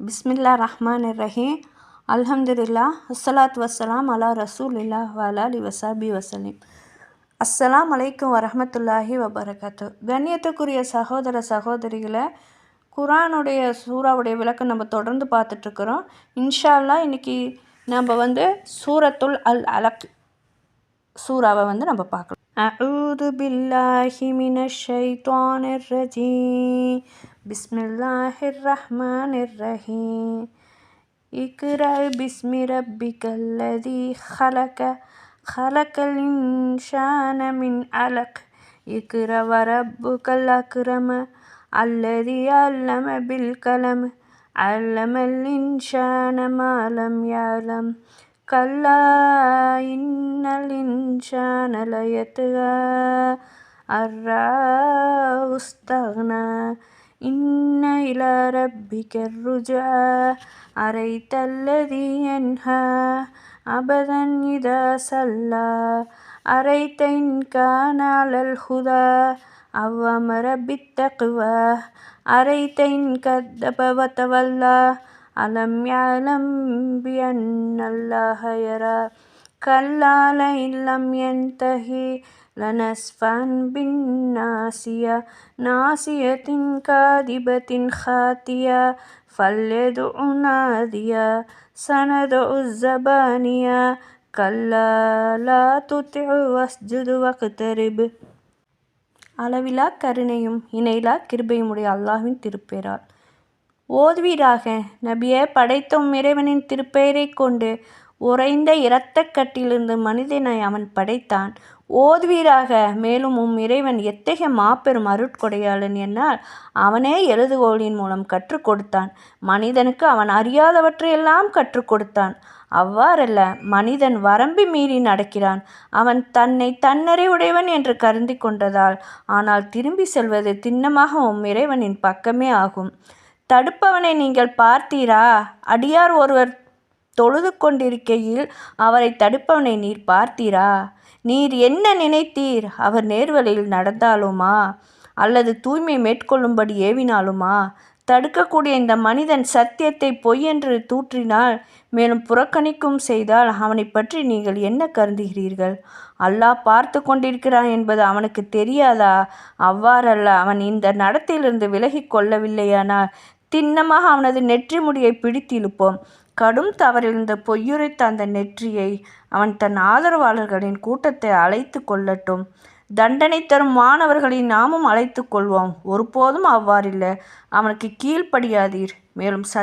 பிஸ்மில்லா ரஹ்மான் ரஹீம் அல்ஹம்துல்லா அஸ்ஸலாத் வஸ்ஸலாம் அலா ரசூலில்லா வலா அலி வசாபி வசலீம் அஸ்ஸலாம் அலைக்கும் வரஹமத்துல்லாஹி வபரகாத்து. கண்ணியத்துக்குரிய சகோதர சகோதரிகளை குரானுடைய சூறாவுடைய விளக்கம் நம்ம தொடர்ந்து பார்த்துட்ருக்குறோம். இன்ஷா இன்றைக்கி நம்ம வந்து சூரத்துல் அல் அலக் சூறாவை வந்து நம்ம பார்க்கலாம் அஊது பில்லாஹி மினஷ் ஷைத்தானிர் ரஜீம் பிஸ்மில்லாஹிர் ரஹ்மானிர் ரஹீம் இக்ரா பிஸ்மி ரப்பிக்கல்லதி خلق خلق الإنسان من علق اقرأ وربك الأكرم الذي علم بالقلم علم الإنسان ما لم يعلم كلا إن الإنسان ليطغى أن رآه استغنى إن إلى ربك الرجعى أريت الذي ينهى عبدا إذا صلى أريت إن كان على الهدى أو أمر بالتقوى أريت إن كذب وتولى ألم يعلم بأن الله يرى كلا لئن لم ينتهي لنسفعا بالناصية ناصية كاذبة خاطية فليدع ناديا سندع الزبانية كلا لا تطع واسجد واقترب அளவிலா கருணையும் இணையிலா கிருபையுமுடைய அல்லாஹ்வின் திருப்பெயரால் ஓதுவீராக நபியே படைத்த உம் இறைவனின் திருப்பெயரைக் கொண்டு உறைந்த இரத்தக்கட்டிலிருந்து மனிதனை அவன் படைத்தான். ஓதுவீராக மேலும் உம் இறைவன் எத்தகைய மாபெரும் அருட்கொடையாளன் என்னால் அவனே எழுதுகோளின் மூலம் கற்றுக் கொடுத்தான். மனிதனுக்கு அவன் அறியாதவற்றையெல்லாம் கற்றுக் கொடுத்தான். அவ்வாறல்ல மனிதன் வரம்பி மீறி நடக்கிறான். அவன் தன்னை தன்னறிவுடையவன் என்று கருதி கொண்டதால் ஆனால் திரும்பி செல்வது திண்ணமாக உம் இறைவனின் பக்கமே ஆகும். தடுப்பவனை நீங்கள் பார்த்தீரா? அடியார் ஒருவர் தொழுது கொண்டிருக்கையில் அவரை தடுப்பவனை நீர் பார்த்தீரா? நீர் என்ன நினைத்தீர்? அவர் நேர்வழியில் நடந்தாலுமா? அல்லது தூய்மை மேற்கொள்ளும்படி ஏவினாலுமா? தடுக்கக்கூடிய இந்த மனிதன் சத்தியத்தை பொய்யென்று தூற்றினால் மேலும் புறக்கணிக்கும் செய்தால் அவனை பற்றி நீங்கள் என்ன கருதுகிறீர்கள்? அல்லாஹ் பார்த்து கொண்டிருக்கிறான் என்பது அவனுக்கு தெரியாதா? அவ்வாறல்ல அவன் இந்த நடத்திலிருந்து விலகி கொள்ளவில்லையானால் திண்ணமாக அவனது நெற்றி முடியை பிடித்திழுப்போம். கடும் தவறிழந்த பொய்யுரைத்த அந்த நெற்றியை அவன் தன் ஆதரவாளர்களின் கூட்டத்தை அழைத்து கொள்ளட்டும். தண்டனை தரும் மாணவர்களை நாமும் அழைத்து கொள்வோம். ஒருபோதும் அவ்வாறில்லை. அவனுக்கு கீழ்ப்படியாதீர். மேலும் ச